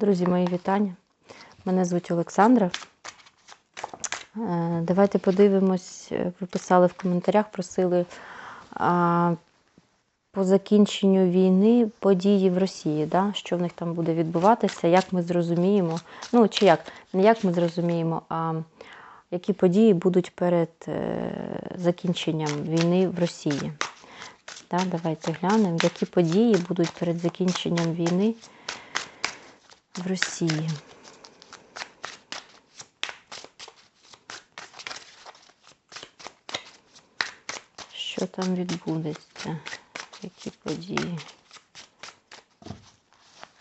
Друзі, мої вітання. Мене звуть Олександра. Е, Давайте подивимось, е, ви писали в коментарях, просили по закінченню війни події в Росії, да? що в них там буде відбуватися, як ми зрозуміємо, ну чи як, не як ми зрозуміємо, а які події будуть перед е, закінченням війни в Росії. Да? Давайте глянемо, які події будуть перед закінченням війни в Росії. Що там відбудеться? Які події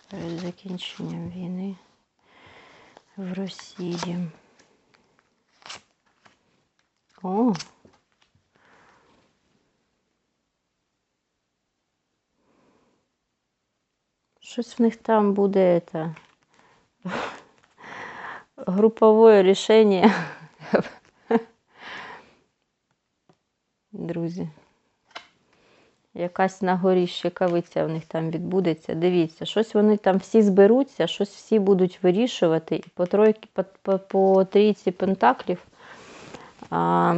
перед закінченням війни в Росії? О! Щось в них там буде це, групове рішення. Друзі. Якась на горі щекавиця в них там відбудеться. Дивіться, щось вони там всі зберуться, щось всі будуть вирішувати. І по тройки, по, по, по трійці пентаклів а,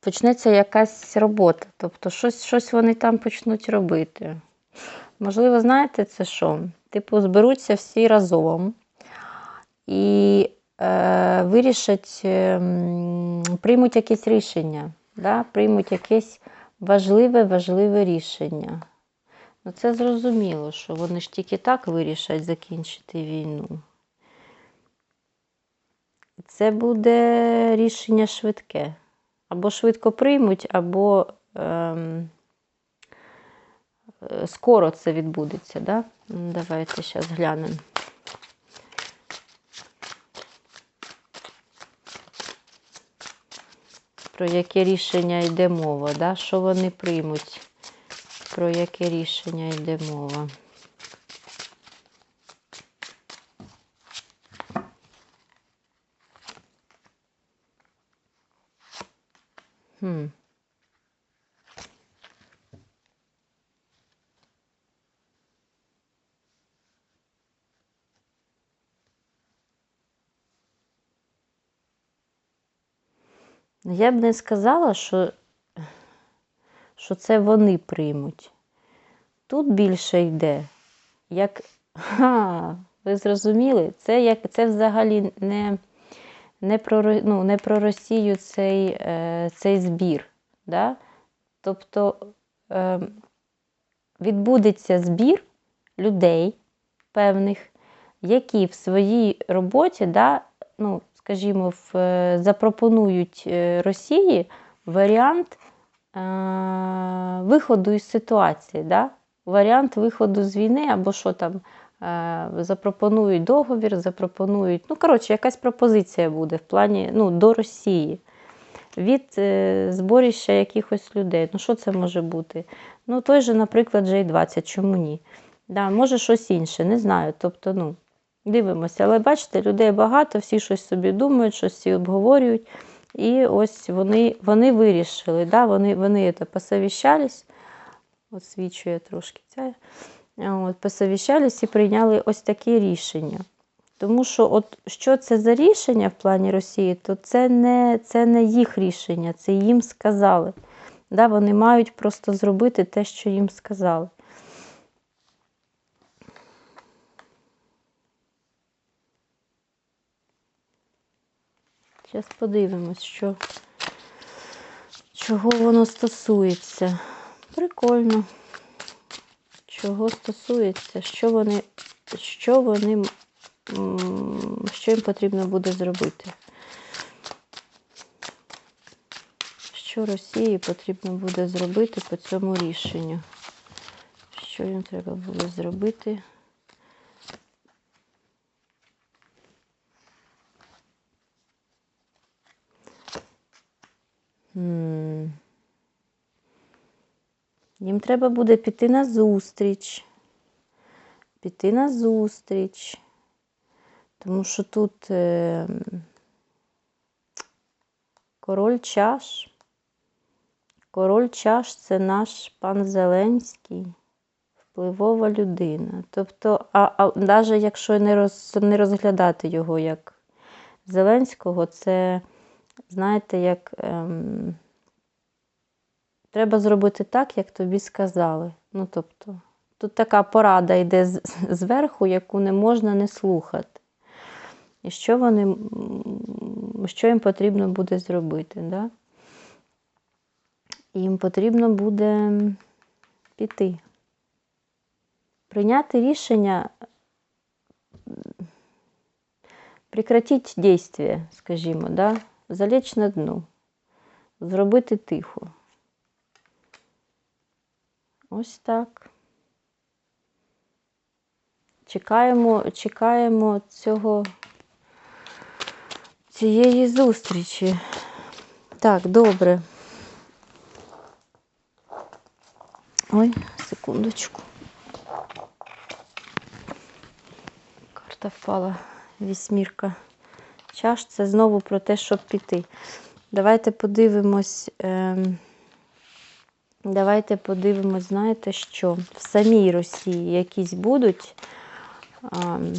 почнеться якась робота. Тобто щось, щось вони там почнуть робити. Можливо, знаєте, це що? Типу, зберуться всі разом і е, вирішать, е, приймуть якесь рішення, да? приймуть якесь важливе, важливе рішення. Ну, це зрозуміло, що вони ж тільки так вирішать закінчити війну. Це буде рішення швидке. Або швидко приймуть, або ем, е, скоро це відбудеться. Да? Давайте зараз глянемо. Про яке рішення йде мова, да? що вони приймуть, про яке рішення йде мова. Хм. Я б не сказала, що, що це вони приймуть. Тут більше йде, як. Ха, ви зрозуміли? Це як це взагалі не, не, про, ну, не про Росію цей, е, цей збір. Да? Тобто е, відбудеться збір людей певних, які в своїй роботі, да, ну, скажімо, е, запропонують е, Росії варіант е, виходу із ситуації, да? варіант виходу з війни або що там. Запропонують договір, запропонують. Ну, коротше, якась пропозиція буде в плані ну, до Росії від е, зборища якихось людей. Ну, що це може бути? Ну, той же, наприклад, J20, чому ні? Да, може щось інше, не знаю. Тобто, ну, дивимося. Але бачите, людей багато, всі щось собі думають, щось всі обговорюють. І ось вони, вони вирішили, да, вони, вони це, посовіщались, освічує трошки це, от, посовіщались і прийняли ось таке рішення. Тому що, от що це за рішення в плані Росії, то це не, це не їх рішення, це їм сказали. Да, вони мають просто зробити те, що їм сказали. Зараз подивимось, що, чого воно стосується. Прикольно. Чого стосується, що вони, що вони, що їм потрібно буде зробити. Що Росії потрібно буде зробити по цьому рішенню? Що їм треба буде зробити? Їм треба буде піти на зустріч. Піти на зустріч. Тому що тут е, король чаш. Король чаш це наш пан Зеленський. Впливова людина. Тобто, а, а навіть якщо не, роз, не розглядати його як Зеленського, це, знаєте, як ем, треба зробити так, як тобі сказали. Ну, тобто, тут така порада йде зверху, яку не можна не слухати. І що вони, що їм потрібно буде зробити, да? Їм потрібно буде піти. Прийняти рішення, прекратити дійство, скажімо, да? Залечь на дно, зробити тихо. Ось так. Чекаємо, чекаємо цього, цієї зустрічі. Так, добре. Ой, секундочку. Карта впала. Вісьмірка. Чаш це знову про те, щоб піти. Давайте подивимось. ем, Давайте подивимось, знаєте що? В самій Росії якісь будуть ем,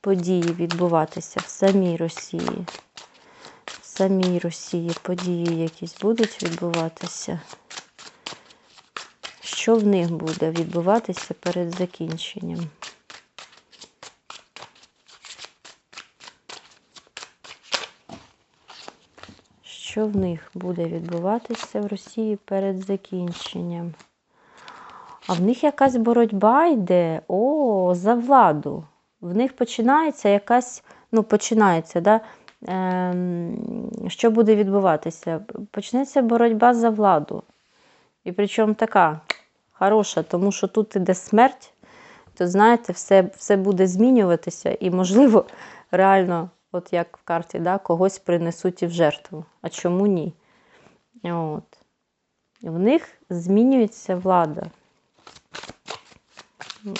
події відбуватися в самій Росії. В самій Росії події якісь будуть відбуватися. Що в них буде відбуватися перед закінченням? Що в них буде відбуватися в Росії перед закінченням? А в них якась боротьба йде о, за владу. В них починається якась, ну, починається, да? Ем, що буде відбуватися? Почнеться боротьба за владу. І причому така хороша, тому що тут іде смерть, то знаєте, все, все буде змінюватися, і, можливо, реально, от як в карті, да, когось принесуть і в жертву. А чому ні? От. В них змінюється влада.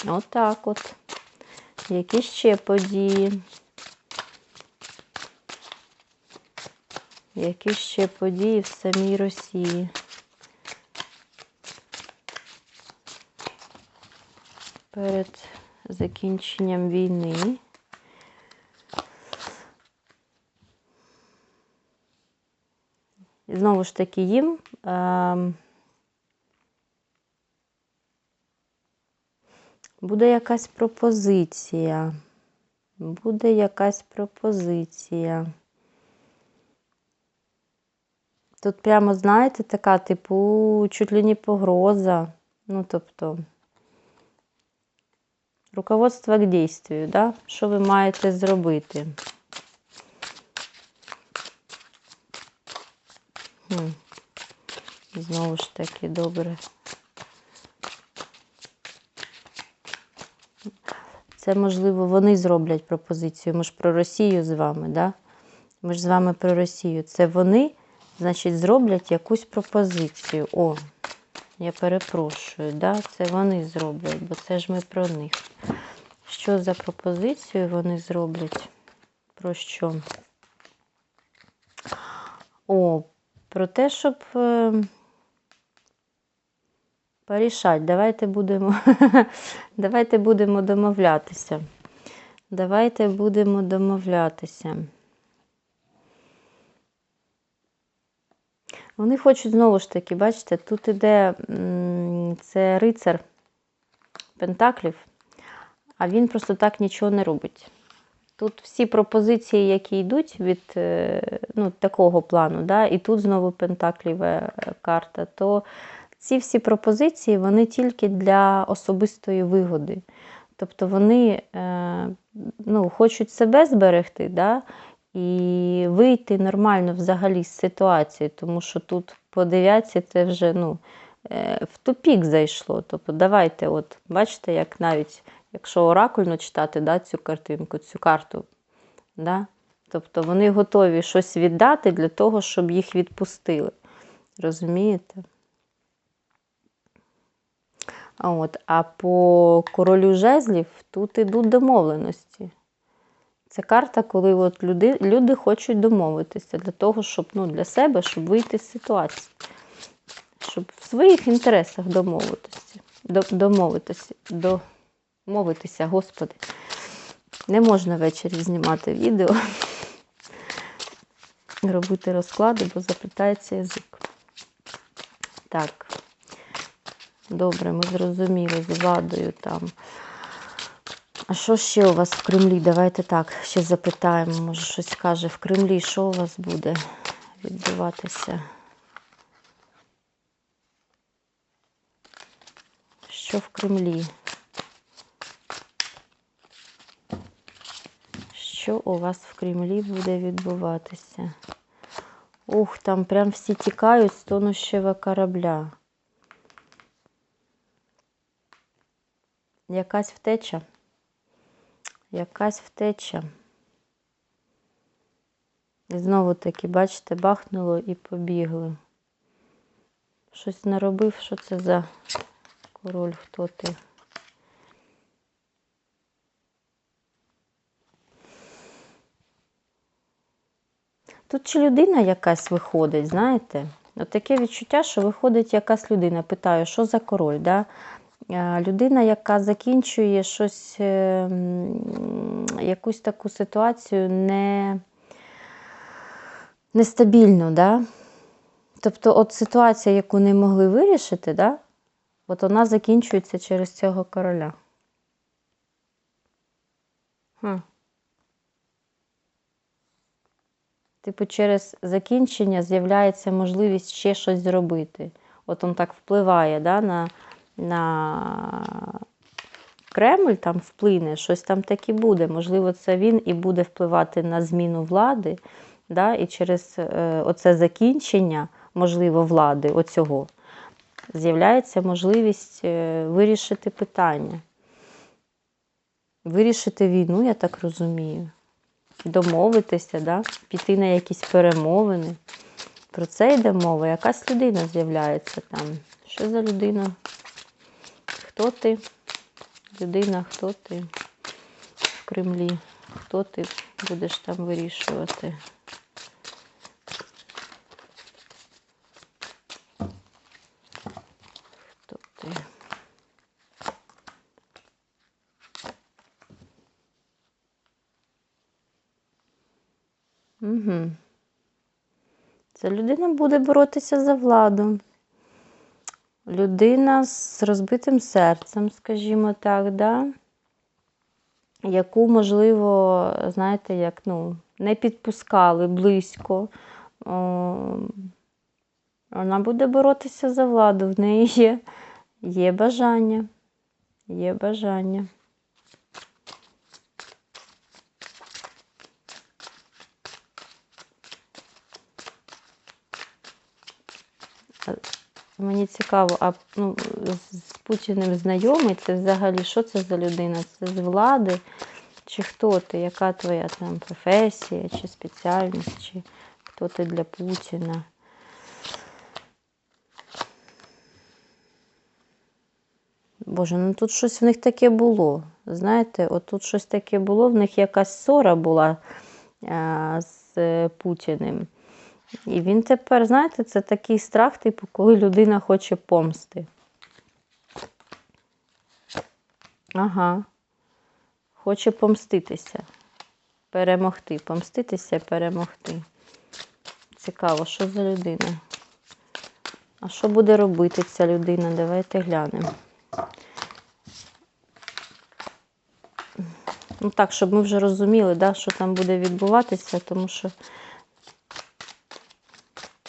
Отак от. Які ще події? Які ще події в самій Росії? Перед закінченням війни. Знову ж таки їм. ем, Буде якась пропозиція. Буде якась пропозиція. Тут прямо, знаєте, така, типу, чуть ли не погроза. Ну, тобто, руководство к дійствію, да? Що ви маєте зробити? Знову ж таки, добре. Це, можливо, вони зроблять пропозицію. Ми ж про Росію з вами, да? Ми ж з вами про Росію. Це вони, значить, зроблять якусь пропозицію. О, я перепрошую, да? це вони зроблять, бо це ж ми про них. Що за пропозицію вони зроблять? Про що? О, про те, щоб е, порішати. Давайте будемо, давайте будемо домовлятися. Давайте будемо домовлятися. Вони хочуть знову ж таки, бачите, тут іде це рицар Пентаклів, а він просто так нічого не робить. Тут всі пропозиції, які йдуть від е, ну, такого плану, да, і тут знову Пентакліва е, карта, то ці всі пропозиції вони тільки для особистої вигоди. Тобто вони е, ну, хочуть себе зберегти, да, і вийти нормально взагалі з ситуації, тому що тут по дев'ятці це вже ну, в тупік зайшло. Тобто, давайте, от, бачите, як навіть якщо оракульно читати да, цю картинку, цю карту, да, тобто вони готові щось віддати для того, щоб їх відпустили. Розумієте? От, а по королю жезлів тут ідуть домовленості. Це карта, коли от люди, люди хочуть домовитися для того, щоб ну, для себе, щоб вийти з ситуації, щоб в своїх інтересах домовитися. до- домовитися, домовитися, господи. Не можна ввечері знімати відео, робити розклади, бо заплітається язик. Так. Добре, ми зрозуміли з владою там. А що ще у вас в Кремлі? Давайте так, ще запитаємо, може щось каже в Кремлі, що у вас буде відбуватися? Що в Кремлі? Що у вас в Кремлі буде відбуватися? Ух, там прям всі тікають з тонущого корабля. Якась втеча. Якась втеча. І знову таки, бачите, бахнуло і побігли. Щось наробив, що це за король, хто ти? Тут чи людина якась виходить, знаєте? От таке відчуття, що виходить якась людина. Питаю, що за король? Да? Людина, яка закінчує щось, е, якусь таку ситуацію не, нестабільну. Да? Тобто, от ситуація, яку не могли вирішити, да? от вона закінчується через цього короля. Хм. Типу, через закінчення з'являється можливість ще щось зробити. От він так впливає да, на, на Кремль, там вплине, щось там таке буде. Можливо, це він і буде впливати на зміну влади. Да, і через е, оце закінчення, можливо, влади оцього, з'являється можливість е, вирішити питання. Вирішити війну, я так розумію домовитися, да? піти на якісь перемовини. Про це йде мова. Якась людина з'являється там. Що за людина? Хто ти? Людина, хто ти в Кремлі? Хто ти будеш там вирішувати? Хто ти? Угу. Ця людина буде боротися за владу. Людина з розбитим серцем, скажімо так, да? яку, можливо, знаєте, як ну, не підпускали близько. О, Вона буде боротися за владу. В неї є, є бажання. Є бажання. Мені цікаво, а ну, з Путіним знайомий, це взагалі що це за людина? Це з влади? Чи хто ти? Яка твоя там професія, чи спеціальність, чи хто ти для Путіна? Боже, ну тут щось в них таке було. Знаєте, от тут щось таке було, в них якась ссора була а, з Путіним. І він тепер, знаєте, це такий страх, типу, коли людина хоче помсти. Ага. Хоче помститися. Перемогти. Помститися, перемогти. Цікаво, що за людина? А що буде робити ця людина? Давайте глянемо. Ну так, щоб ми вже розуміли, да, що там буде відбуватися, тому що.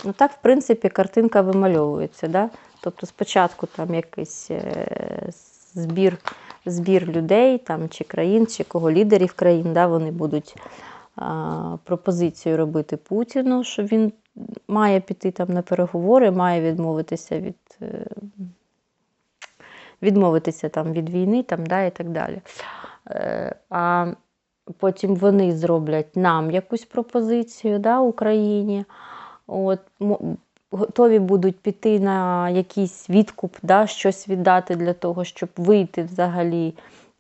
Ну так, в принципі, картинка вимальовується. Да? Тобто спочатку там якийсь е, збір збір людей, там, чи країн, чи кого лідерів країн, да, вони будуть а, пропозицію робити Путіну, що він має піти там на переговори, має відмовитися від е, відмовитися там від війни там, да, і так далі. Е, а потім вони зроблять нам якусь пропозицію да, Україні. От, готові будуть піти на якийсь відкуп, да, щось віддати для того, щоб вийти взагалі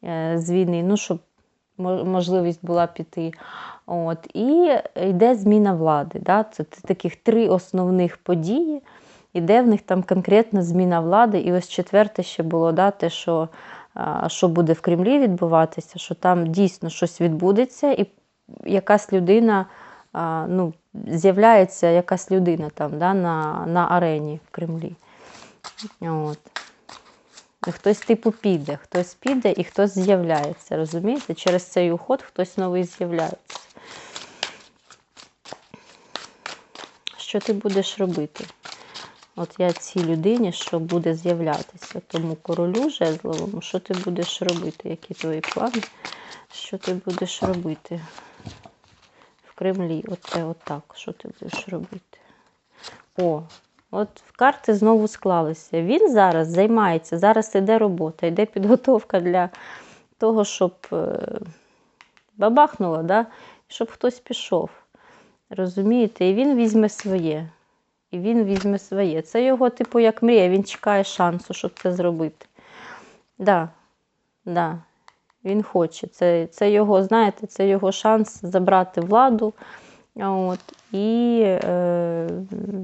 е, з війни, ну, щоб можливість була піти. От, І йде зміна влади. Да? Це таких три основних події, і де в них там конкретна зміна влади. І ось четверте ще було да, те, що, що буде в Кремлі відбуватися, що там дійсно щось відбудеться, і якась людина, ну, з'являється якась людина там да, на, на арені в Кремлі. От. Хтось типу піде, хтось піде і хтось з'являється. Розумієте? Через цей уход хтось новий з'являється. Що ти будеш робити? От я цій людині, що буде з'являтися, тому королю жезловому, що ти будеш робити? Які твої плани? Що ти будеш робити Кремлі? Оце отак. Що ти будеш робити? О, от карти знову склалися. Він зараз займається, зараз йде робота, йде підготовка для того, щоб е, бабахнуло, да? щоб хтось пішов. Розумієте? І він візьме своє. І він візьме своє. Це його, типу, як мрія, він чекає шансу, щоб це зробити. Да, да, він хоче. Це, це його, знаєте, це його шанс забрати владу. От, і е,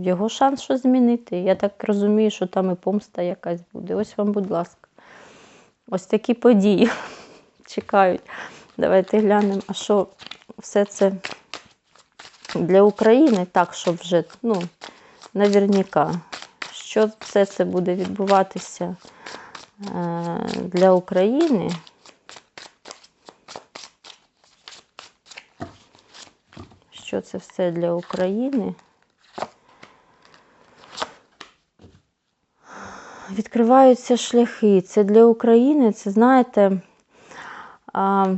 його шанс щось змінити. Я так розумію, що там і помста якась буде. Ось вам, будь ласка. Ось такі події чекають. Давайте глянемо, а що все це для України, так, щоб вже, ну, наверняка, що все це буде відбуватися е, для України. Що це все для України? Відкриваються шляхи. Це для України, це, знаєте, а,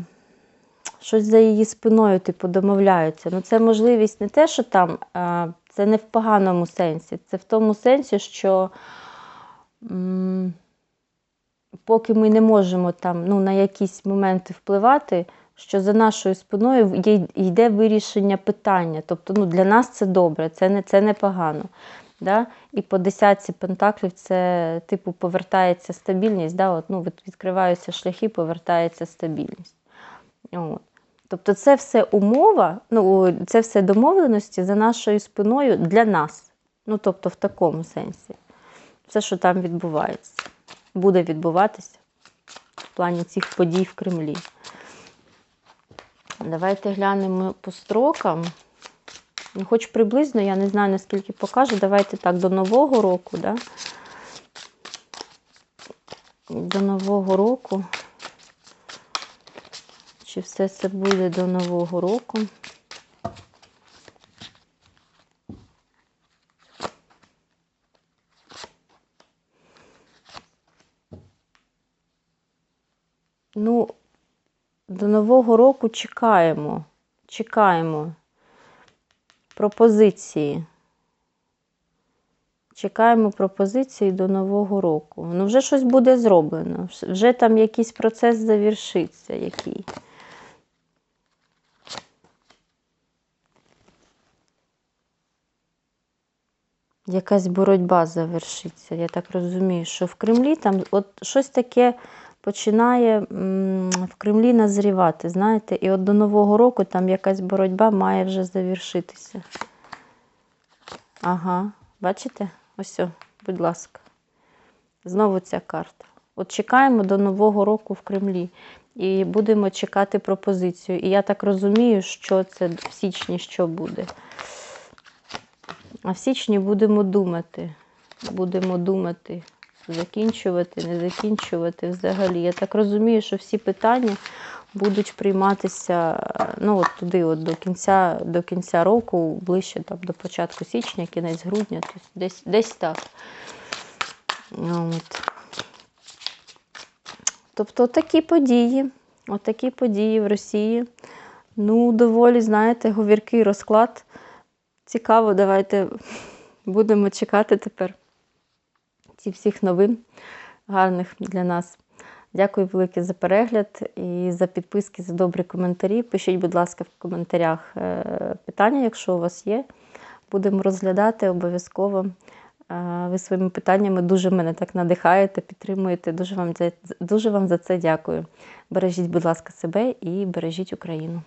щось за її спиною, типу, домовляються. Ну, це можливість не те, що там, а, це не в поганому сенсі. Це в тому сенсі, що м, поки ми не можемо там ну, на якісь моменти впливати, що за нашою спиною йде вирішення питання. Тобто ну, для нас це добре, це не, це не погано. Да? І по десятці пентаклів це, типу, повертається стабільність, да? От, ну, відкриваються шляхи, повертається стабільність. От. Тобто це все умова, ну, це все домовленості за нашою спиною для нас. Ну, тобто, в такому сенсі. Все, що там відбувається, буде відбуватися в плані цих подій в Кремлі. Давайте глянемо по строкам. Ну, Хоч приблизно, я не знаю, наскільки покаже. Давайте так, до Нового року, да? До Нового року. Чи все це буде до Нового року? Ну, до Нового року чекаємо. Чекаємо пропозиції. Чекаємо пропозиції до Нового року. Ну, вже щось буде зроблено. Вже там якийсь процес завершиться. Який. Якась боротьба завершиться. Я так розумію, що в Кремлі там от щось таке починає в Кремлі назрівати, знаєте, і от до Нового року там якась боротьба має вже завершитися. Ага, бачите? Ось, будь ласка. Знову ця карта. От чекаємо до Нового року в Кремлі. І будемо чекати пропозицію. І я так розумію, що це в січні що буде. А в січні будемо думати. Будемо думати, закінчувати, не закінчувати взагалі. Я так розумію, що всі питання будуть прийматися ну, от туди, от до кінця, до кінця року, ближче там, до початку січня, кінець грудня, тобто десь, десь так. От. Тобто такі події, отакі події в Росії. Ну, доволі, знаєте, говіркий розклад. Цікаво, давайте будемо чекати тепер ці всіх новин гарних для нас. Дякую велике за перегляд і за підписки, за добрі коментарі. Пишіть, будь ласка, в коментарях е, питання, якщо у вас є. Будемо розглядати обов'язково. Е, Ви своїми питаннями дуже мене так надихаєте, підтримуєте. Дуже вам, дуже вам за це дякую. Бережіть, будь ласка, себе і бережіть Україну.